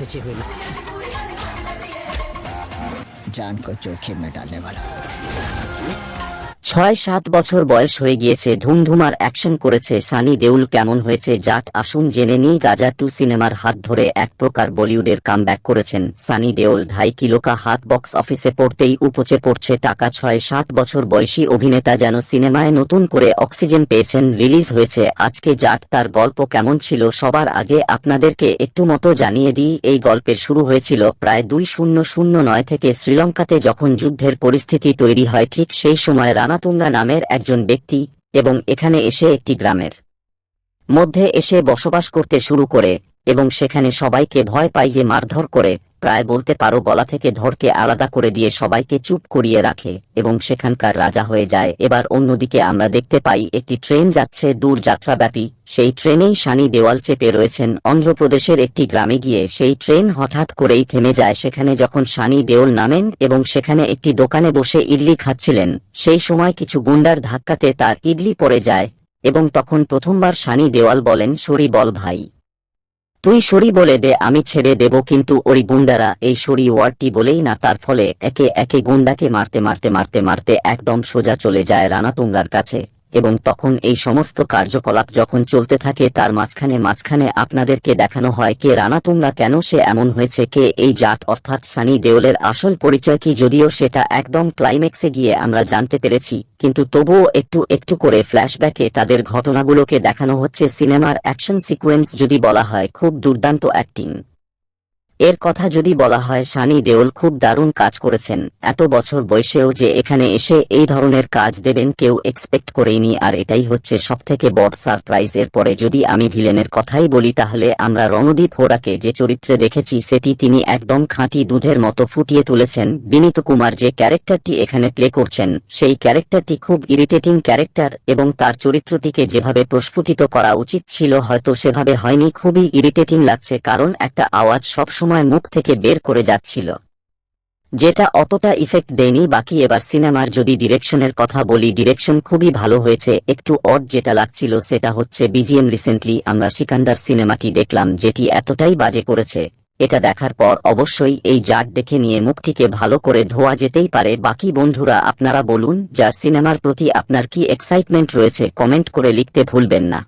बचे हुई। जान को जोखिम में डालने वाला। ছয় সাত বছর বয়স হয়ে গিয়েছে, ধুমধুমার অ্যাকশন করেছে। সানি দেউল কেমন হয়েছে? জাট আসুন জেনে নিই, গাজা টু সিনেমার হাত ধরে এক প্রকার বলিউডের কামব্যাক করেছেন সানি দেওল ঢাই কিলোকা হাত বক্স অফিসে পড়তেই উপচে পড়ছে টাকা। ছয় সাত বছর বয়সী অভিনেতা যেন সিনেমায় নতুন করে অক্সিজেন পেয়েছেন, রিলিজ হয়েছে। আজকে জাট তার গল্প কেমন ছিল? সবার আগে আপনাদেরকে একটু মতো জানিয়ে দিই, এই গল্পের শুরু হয়েছিল প্রায় দুই শূন্য শূন্য নয় থেকে শ্রীলঙ্কাতে যখন যুদ্ধের পরিস্থিতি তৈরি হয়, ঠিক সেই সময় রানাতুঙ্গা নামের একজন ব্যক্তি এবং এখানে এসে একটি গ্রামের মধ্যে এসে বসবাস করতে শুরু করে এবং সেখানে সবাইকে ভয় পাইয়ে মারধর করে প্রায় বলতে পারো গলা থেকে ধরকে আলাদা করে দিয়ে সবাইকে চুপ করিয়ে রাখে এবং সেখানকার রাজা হয়ে যায়। এবার অন্যদিকে আমরা দেখতে পাই একটি ট্রেন যাচ্ছে দূর যাত্রাব্যাপী। সেই ট্রেনেই সানি দেওয়াল চেপে রয়েছেন। অন্ধ্রপ্রদেশের একটি গ্রামে গিয়ে সেই ট্রেন হঠাৎ করেই থেমে যায়। সেখানে যখন সানি দেওল নামেন এবং সেখানে একটি দোকানে বসে ইডলি খাচ্ছিলেন, সেই সময় কিছু গুন্ডার ধাক্কাতে তার ইডলি পড়ে যায় এবং তখন প্রথমবার সানি দেওয়াল বলেন, সরি বল ভাই। তুই সরি বলে দে, আমি ছেড়ে দেব, কিন্তু ওই গুন্ডারা, এই সরি ওয়ার্ডটি বলেই না, তার ফলে একে একে গুন্ডাকে মারতে মারতে মারতে মারতে একদম সোজা চলে যায় রানা তুঙ্গার কাছে। এবং তখন এই সমস্ত কার্যকলাপ যখন চলতে থাকে, তার মাঝখানে মাঝখানে আপনাদেরকে দেখানো হয় কে রানা রানাতুঙ্গা কেন সে এমন হয়েছে, কে এই জাট, অর্থাৎ সানি দেওলের আসল পরিচয় কি, যদিও সেটা একদম ক্লাইম্যাক্সে গিয়ে আমরা জানতে পেরেছি, কিন্তু তবুও একটু একটু করে ফ্ল্যাশব্যাকে তাদের ঘটনাগুলোকে দেখানো হচ্ছে সিনেমার অ্যাকশন সিকোয়েন্স যদি বলা হয়, খুব দুর্দান্ত অ্যাক্টিং এর কথা যদি বলা হয়, সানি দেওল খুব দারুণ কাজ করেছেন। এত বছর বয়সেও যে এখানে এসে এই ধরনের কাজ দেবেন কেউ এক্সপেক্ট করেইনি। আর এটাই হচ্ছে সবথেকে বড় সারপ্রাইজ এর পরে। যদি আমি ভিলেনের কথাই বলি, তাহলে আমরা রণদীপ হোরাকে যে চরিত্রে দেখেছি, সেটি তিনি একদম খাঁটি দুধের মতো ফুটিয়ে তুলেছেন। বিনীত কুমার যে ক্যারেক্টারটি এখানে প্লে করছেন, সেই ক্যারেক্টারটি খুব ইরিটেটিং ক্যারেক্টার এবং তার চরিত্রটিকে যেভাবে প্রস্ফুটিত করা উচিত ছিল, হয়তো সেভাবে হয়নি। খুবই ইরিটেটিং লাগছে, কারণ একটা আওয়াজ সবসময় মুখ থেকে বের করে যাচ্ছিল। যেটা অতটা ইফেক্ট দেয়নি, বাকি এবার সিনেমার যদি ডিরেকশনের কথা বলি ডিরেকশন খুবই ভালো হয়েছে। একটু অড যেটা লাগছিল সেটা হচ্ছে বিজিএম রিসেন্টলি আমরা সিকান্দার সিনেমাটি দেখলাম, যেটি এতটাই বাজে করেছে এটা দেখার পর অবশ্যই এই জাট দেখে নিয়ে মুখটিকে ভালো করে ধোয়া যেতেই পারে। বাকি বন্ধুরা, আপনারা বলুন, যার সিনেমার প্রতি আপনার কি এক্সাইটমেন্ট রয়েছে কমেন্ট করে লিখতে ভুলবেন না।